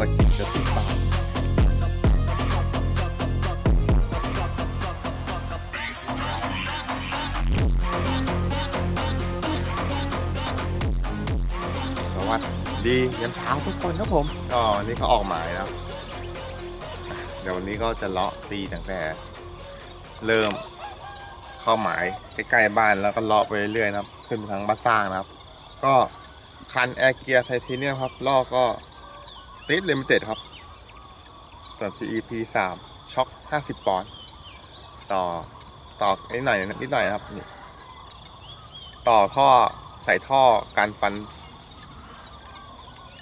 สกินจะติดตามสวัสดียันเช้าทุกคนครับผมก็วันนี้เขาออกหมายนะครับเดี๋ยววันนี้ก็จะเลาะตีตั้งแต่ เริ่มเข้าหมายใกล้ๆบ้านแล้วก็เลาะไปเรื่อยๆนะครับ ขึ้นไปทางบ้านสร้างนะครับ ก็คันแอร์เกียร์ไทเทเนียมครับล้อก็ ต e ทลิมิเต็ดครับ ส่วน PEP 3ช็อค50ปอนด์ต่อต่อนิดหน่อยนิดหน่อยนะครับนี่ต่อท่อใส่ท่อการฟัน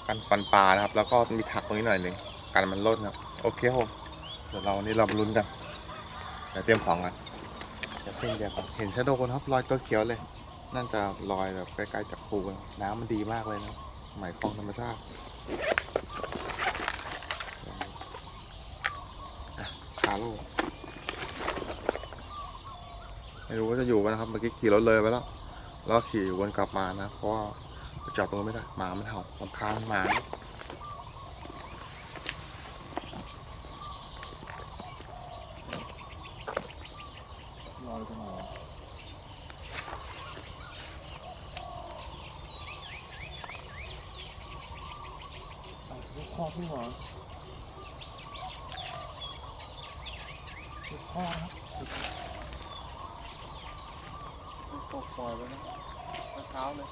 การฟันปลานะครับ แล้วก็มีถักตรงนี้หน่อยหนึ่งการมันล่นครับ โอเคครับเดี๋ยวเราวันนี้เราลุ้นกันเดี๋ยวเตรียมของกันเดี๋ยวเพิ่งเดี๋ยวก่อนเห็นชะโดนครับรอยตัวเขียวเลยน่าจะลอยแบบใกล้ๆจากภูนะน้ำมันดีมากเลยนะหมายคลองธรรมชาติอะคา โลไม่รู้ว่าจะอยู่ไหมนะครับ เมื่อกี้ขี่รถเลยไปแล้ว แล้วขี่วนกลับมานะ เพราะว่าจอดตรงนั้ไม่ได้ หมามันเห่าลำคาญหมานะ ลอยไปหน่อยอะลูกคอพี่หมอลูกคอครับลูกตกปล่อยไปนะ เมื่อเช้าเลย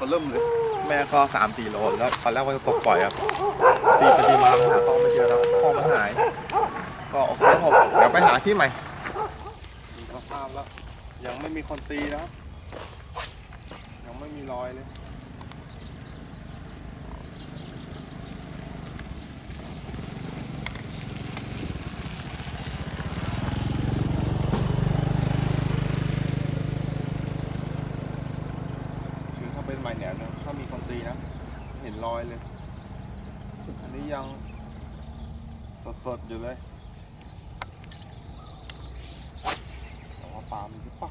ครับข้อเปเริ่มเลย แม่ก็สามสี่โลแล้วตอนแรกว่าจะตกปล่อยครับตีไปตีมาหาข้อไม่เจอแล้วข้อมันหาย ก็โอเคผมเดี๋ยวไปหาที่ใหม่ดูสภาพแล้ว ยังไม่มีคนตีนะยังไม่มีรอยเลย รอยเลย อันนี้ยังสดๆอยู่เลยแต่ว่า ป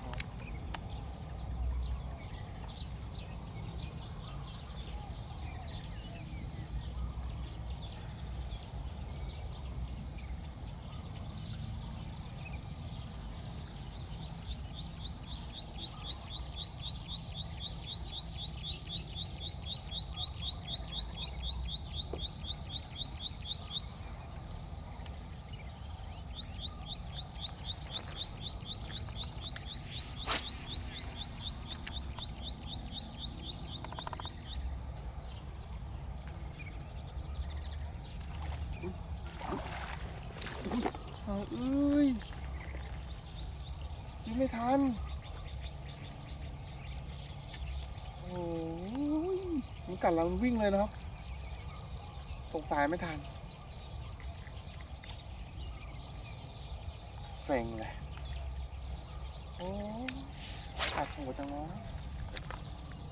อเปล่าเอ้ยยิงไม่ทัน โอ้ยมันกัดเรามันวิ่งเลยนะครับสงสายไม่ทันเซ็งเลย โอ้กัดหัวจังวะ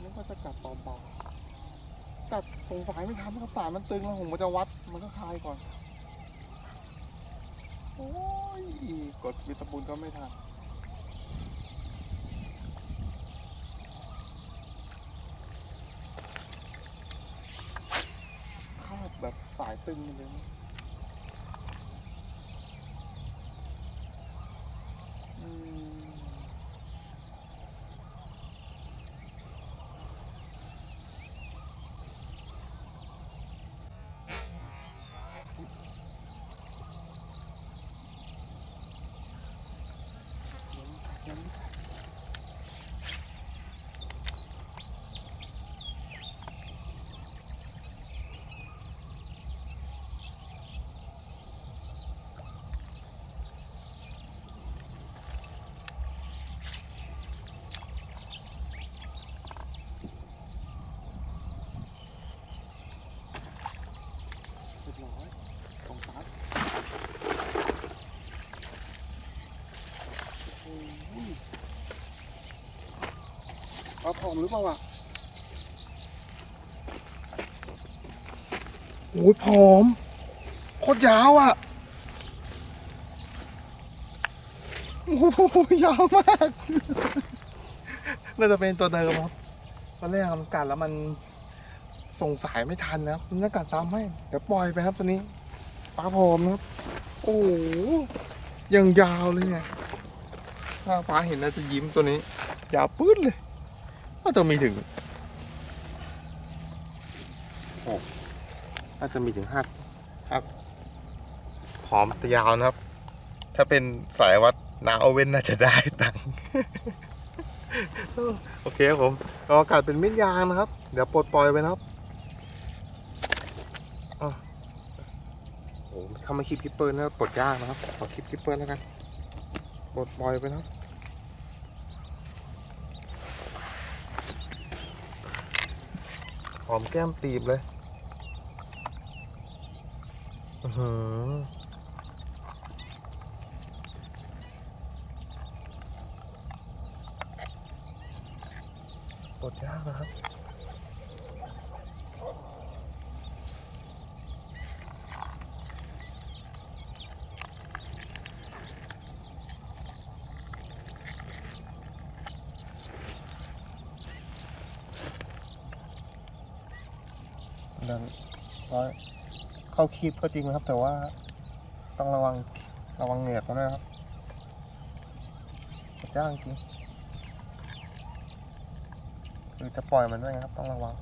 นึกว่าจะกัดเบาๆกัดสงสายไม่ทันเพราะสายมันตึงแล้วผมก็จะวัด มันก็คลายก่อน โอ้ยกดวิตาบุญก็ไม่ทัน คาดแบบสายตึงมาเลยนะอืมยังไม่ทันยังไม่ทันเรียบร้อยตรงตัดโอ้ย เอาผอมหรือเปล่าอะโอ้ยผอม โคตรยาวอะ โอ้โหยาวมาก น่าจะเป็นตัวเดิมครับตอนแรกมันกัดแล้วมันส่งสายไม่ทันนะครับมันจะกัดซ้ำให้ เดี๋ยวปล่อยไปครับตัวนี้ปลาพรมนะครับ โอ้โหยังยาวเลยเนี่ย ถ้าฟ้าเห็นน่าจะยิ้มตัวนี้ ยาวปื้ดเลย น่าจะมีถึงโอ้น่าจะมีถึงห้าห้าพร้อมแต่ยาวนะครับ ถ้าเป็นสายวัดนาโอเว่นน่าจะได้ตังค์โอเคครับผมก็อากาศเป็นมิดยางนะครับ เดี๋ยวปลดปล่อยไปนะครับอะโอ้ถ้าไม่คลิปคิปเปอร์นะปลดยากนะครับขอคลิปคิปเปอร์แล้วกันปลดปล่อยไปนะครับ หอมแก้มตีบเลยอือหือปลดยากนะครับ ดันร้อยเข้าคีบก็จริงนะครับ แต่ว่าต้องระวังระวังเหงือกด้วยนะครับกดย่างจริงคือจะปล่อยมันด้วยนะครับ ต้องระวัง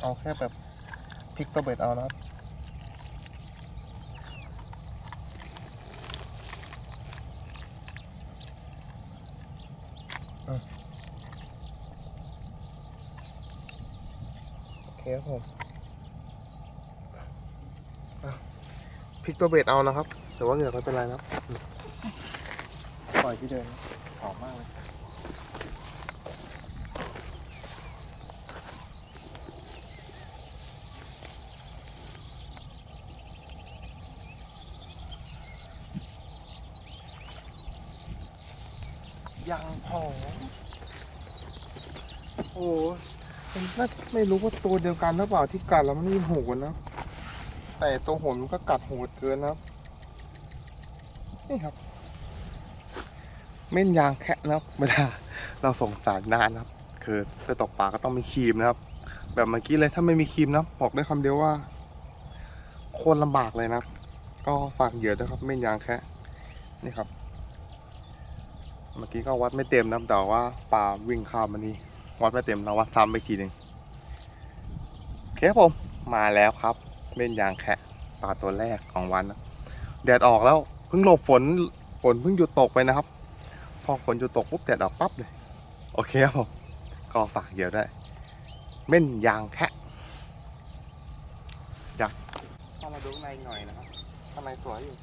เอาแค่แบบพลิกตัวเบ็ดเอานะครับ โอเคครับ ผมพลิกตัวเบ็ดเอานะครับ แต่ว่าเหงือกไม่เป็นไรนะครับปล่อยที่เดิมหอมมากเลยยังหอมโอ้ น่าไม่รู้ว่าตัวเดียวกันหรือเปล่าที่กัดแล้วมันมีหูนะ แต่ตัวหนมันก็กัดโหดเกินนะนี่ครับ เม่นยางแคะนะครับเวลาเราส่งสารนานนะครับ คือไปตกปลาก็ต้องมีครีมนะครับ แบบเมื่อกี้เลยถ้าไม่มีครีมนะบอกได้คำเดียวว่า โคนลำบากเลยนะก็ฝากเหยื่อด้วยครับ เม่นยางแคะนี่ครับ เมื่อกี้ก็วัดไม่เต็มนะแต่ว่าปลาวิ่งข้ามมานี่ วัดไม่เต็มเราวัดซ้ำไปอีกทีหนึ่งโอเคครับผมมาแล้วครับเม่นยางแคะปลาตัวแรกของวันนะแดดออกแล้วเพิ่งหลบฝนฝนเพิ่งหยุดตกไปนะครับ พอฝนหยุดตกปุ๊บแดดออกปั๊บเลยโอเคครับผมก็ฝากเหยื่อได้เม่นยางแคะอยากเข้ามาดูในหน่อยนะครับข้างในสวยอยู่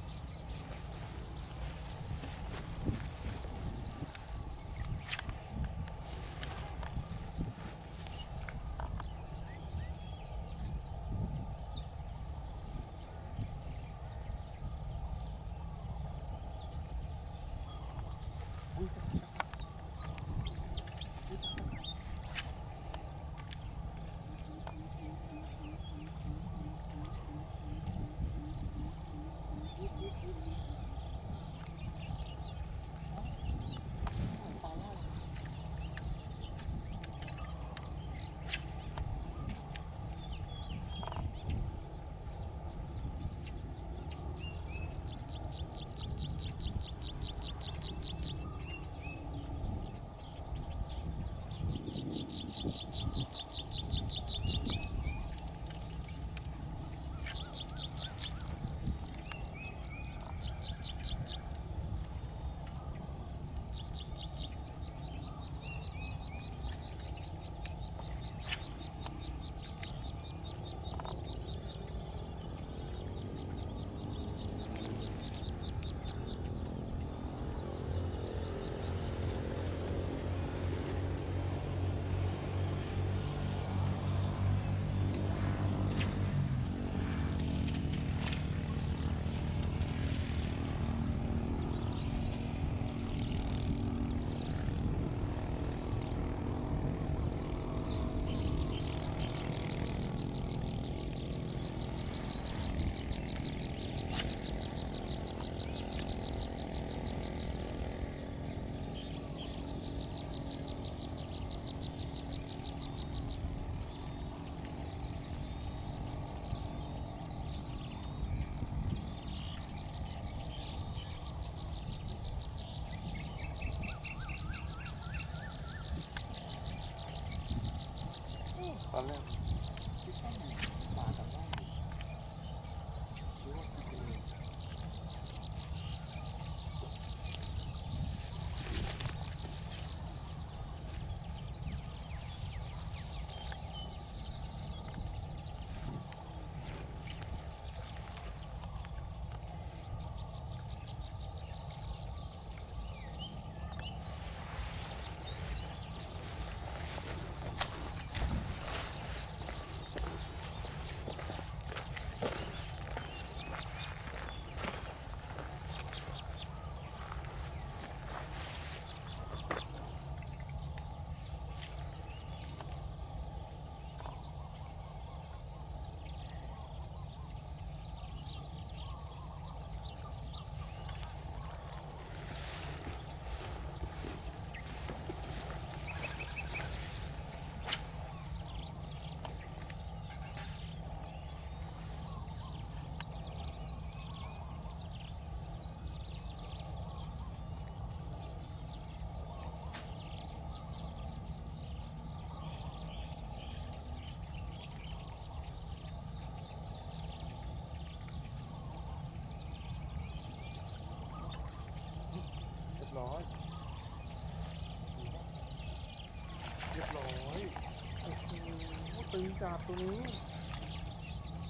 ตึงจับตัวนี้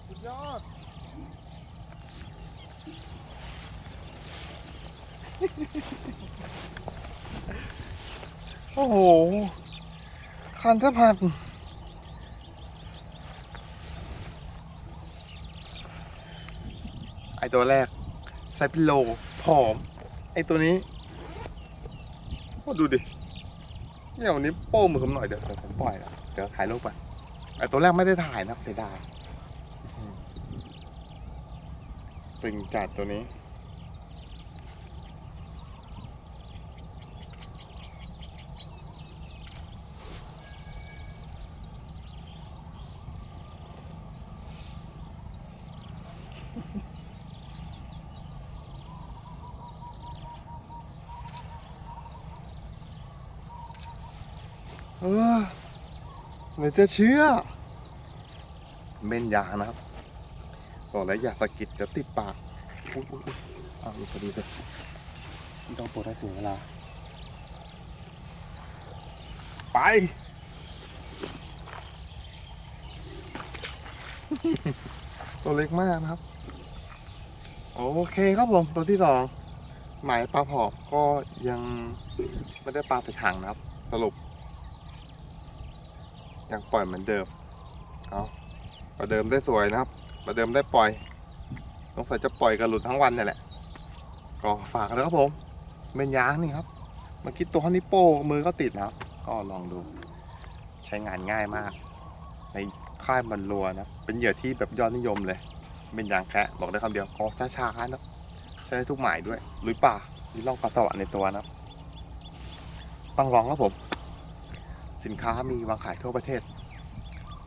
สุดยอดโอ้โห คันทพันไอตัวแรกไซพิโลผอม ไอตัวนี้โอ้ดูดิเนี่ยวันนี้โป้มือผมหน่อยเดี๋ยวผมปล่อยเดี๋ยวถ่ายรูปไป อ้ตัวแรกไม่ได้ถ่ายนะเสียดายอืมตึงจัดตัวนี้ เออไม่จะเชื่อ เม่นยานะครับบอกแล้วอย่าสะกิดจะติดปากอุ๊ยอุ๊ยอุ๊ยอ้าวพอดีเลยต้องปวดให้เสียเวลา ไป ตัวเล็กมากนะครับ โอเคครับผม ตัวที่สองหมายปลาผอบก็ยังไม่ได้ปลาใส่ถังนะครับ สรุป ยังปล่อยเหมือนเดิม เอา ประเดิมได้สวยนะครับ ประเดิมได้ปล่อยสงสัยจะปล่อยกันหลุดทั้งวันนี่แหละ ก็ฝากกันะครับผมเป็นยางนี่ครับเมื่อกี้ตัวนี้โป้มือก็ติดนะครับ ก็ลองดู ใช้งานง่ายมาก ในค่ายมันรัวนะ เป็นเหยื่อที่แบบยอดนิยมเลย เป็นยางแคะบอกได้คำเดียวก็ช้าๆนะใช้ทุกหมายด้วยลุยป่ามีล่องปลาสวรรค์ในตัวนะครับต้องลองครับผม สินค้ามีวางขายทั่วประเทศ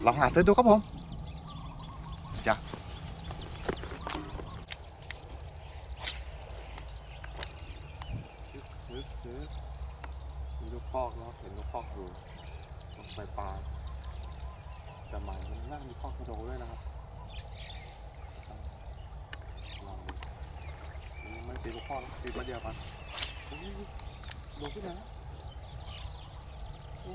ลองหาซื้อดูครับผม จ้ะมีลูกพอกแล้วเห็นลูกพอกอยู่ตรงปลายปลาแต่หมายมันน่ามีพอกกระโดดด้วยนะครับลองดูไม่ตีลูกพอกนะตีมาเดียวกันอุ๊ยลงขึ้นมาแล้วโอ้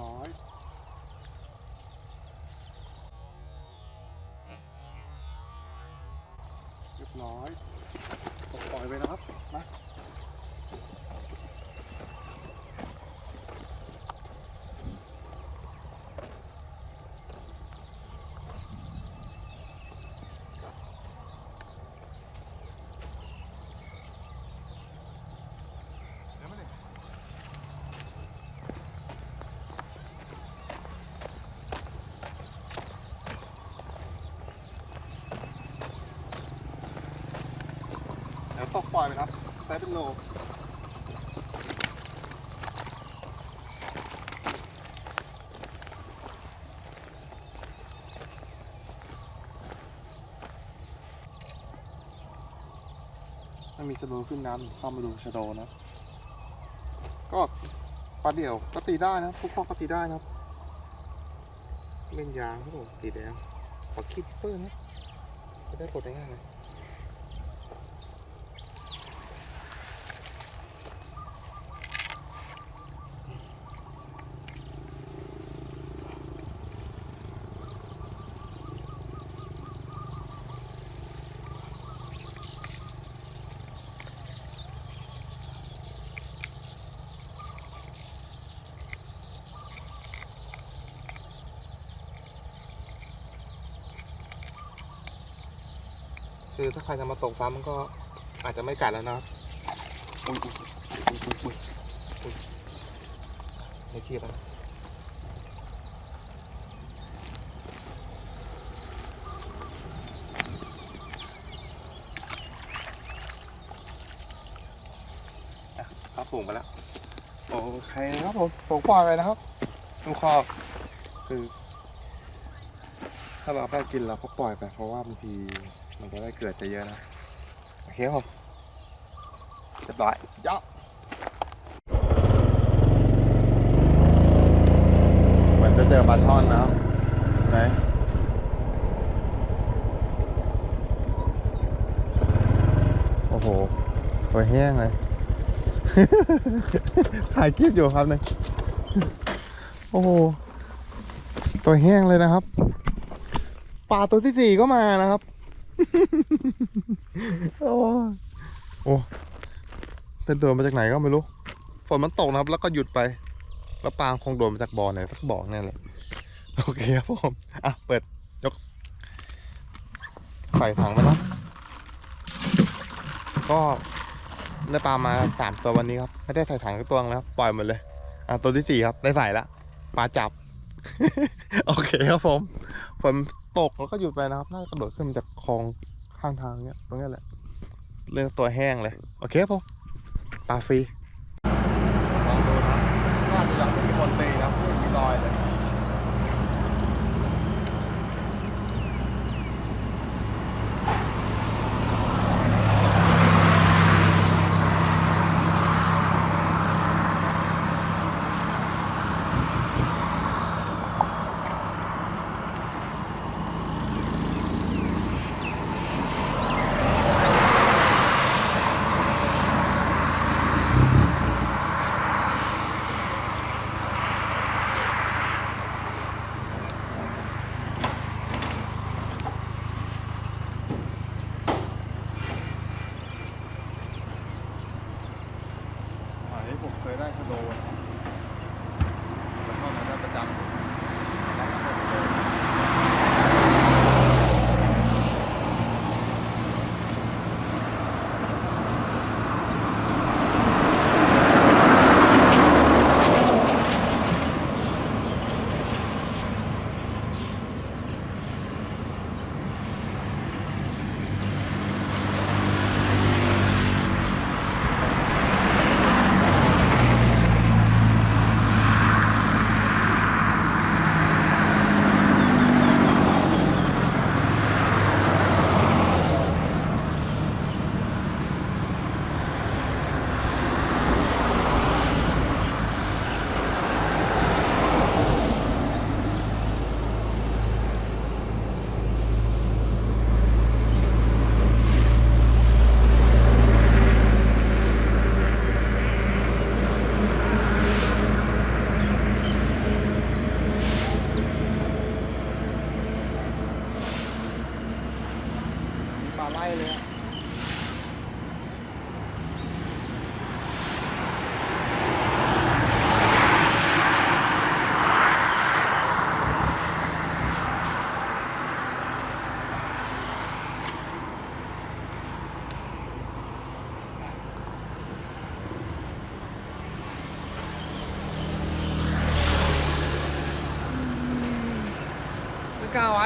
ร้อยเรียบร้อยปล่อยไปนะครับนะเดี๋ยวมาดิ เดี๋ยวตกป ล่อยไปครับไซส์เป็นโลถ้ามีชะโดขึ้นน้ำเข้ามาดูชะโดนะ ก็ปลาเดี่ยวก็ตีได้นะพวกพ่อก็ตีได้นะครับเล่นยางครับผมตีแดงขอคิดเพิ่มนะจะได้กดได้ง่ายเคือถ้าใครจะมาตกซ้ำมันก็อาจจะไม่กัดแล้วนะครับอุ้ยอุ้ยอุ้ยอุ้ยอุ้ยไม่คีบนะครับสูงไปแล้วโอเคครับผมตกปล่อยไปนะครับดูคอคือ ถ้าเราได้กินเราก็ปล่อยไปเพราะว่าบางที มันจะได้เกิดจะเยอะนะ โอเคครับเดต่อยยอดเหมือนจะเจอปลาช่อนนะไหนโอ้โหตัวแห้งเลย ถ่ายคลิปอยู่ครับเนี่ยโอ้โห ตัวแห้งเลยนะครับ ปลาตัวที่สี่ก็มานะครับ โอ้โอ้แต่โดนมาจากไหนก็ไม่รู้ ฝนมันตกนะครับ แล้วก็หยุดไป แล้วปลาคงโดนมาจากบ่อไหนสักบ่อแน่เลยโอเคครับผมอะเปิดยกใส่ถังไปนะก็ได้ปลามาสามตัววันนี้ครับ ไม่ได้ใส่ถังกตัวนะครับปล่อยหมดเลย อะตัวที่สี่ครับ ได้ใส่ละปลาจับ โอเคครับผมฝน ตกแล้วก็หยุดไปนะครับน่าจะกระโดดขึ้นมาจากคลองข้างทางเนี้ยตรงนี้แหละ เรื่องตัวแห้งเลย โอเคครับผมปลาฟรีลองดูนะน่าจะยัง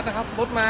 นะครับรถมา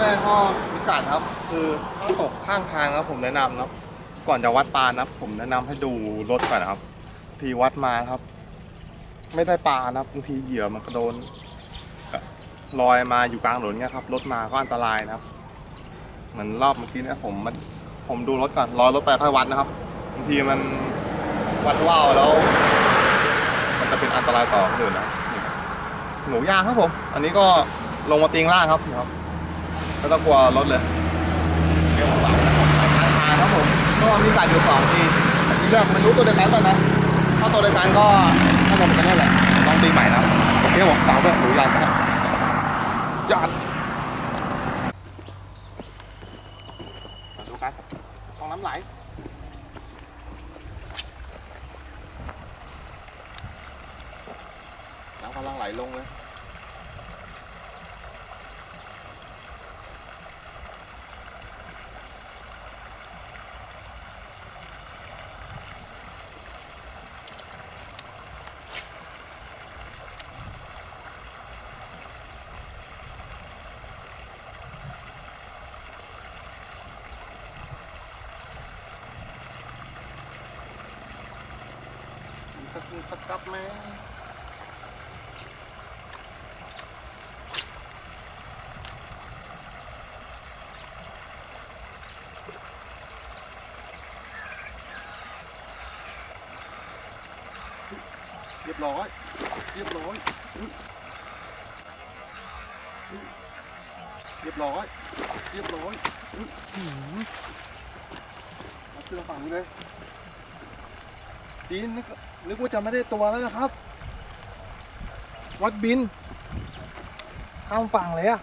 แรกก็พิกัดครับ คือถ้าตกข้างทางครับผมแนะนำนะครับก่อนจะวัดปลานะครับ ผมแนะนำให้ดูรถก่อนนะครับทีวัดมานะครับ ไม่ได้ปลานะครับบางทีเหยื่อมันกระโดนลอยมาอยู่กลางถนนเนี่ยครับรถมาก็อันตรายนะครับ เหมือนรอบเมื่อกี้เนี่ยผมมันผมดูรถก่อนรอรถไปค่อยวัดนะครับบางทีมันวัดว่าวแล้ว มันจะเป็นอันตรายต่อคนอื่นนะครับนี่หนูย่างครับผม อันนี้ก็ลงมาตีงล่างครับนี่ครับ ไม่ต้องกลัวรถเลยเดี๋ยวผมวางนะครับทาทางครับผมก็มีการอยู่สองทีทีแรกมันรู้ตัวเดียวกันป่ะนะถ้าตัวเดียวกันก็ถ้าจะเป็นกันนี่แหละต้องตีใหม่นะเรับโอเคผมสาวด้วยหนูย่างครับยอดมาดูกันช่องน้ำไหล น้ำกำลังไหลลงเลย มีสักมีสักกับไหมเรียบร้อย เรียบร้อย เรียบร้อย เรียบร้อยอุ๊ยอื้อหือเอาขึ้นฝั่งนี้เลยดีนึก นึกว่าจะไม่ได้ตัวแล้วนะครับ วัดบิน ข้ามฝั่งเลยอะ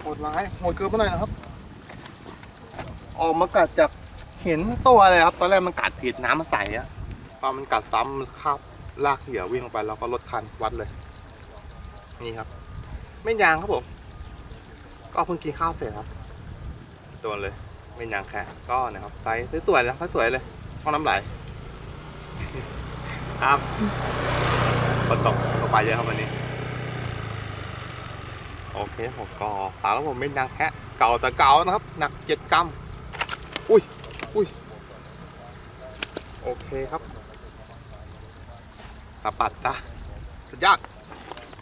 โหดร้ายโหดเกินไปหน่อยนะครับ ออกมากัดจากเห็นตัวเลยครับ ตอนแรกมันกัดผิดน้ำมันใสอะพอมันกัดซ้ำมันคาบลากเหยื่อวิ่งลงไปแล้วก็ลดคันวัดเลย นี่ครับ ไม่ยางครับผม ก็เพิ่งกินข้าวเสร็จครับโดนเลยไม่ยางแค่ก็นะครับไซส์สวยๆนะสวยเลยช่องน้ำไหลครับฝนตกตกไปเยอะครับวันนี้ โอเคผมก็สาแล้วผมไม่ยางแค่เก่าแต่เก่านะครับ หนักเจ็ดกรัมอุ้ยอุ้ยโอเคครับสะปัดซะสุดยอด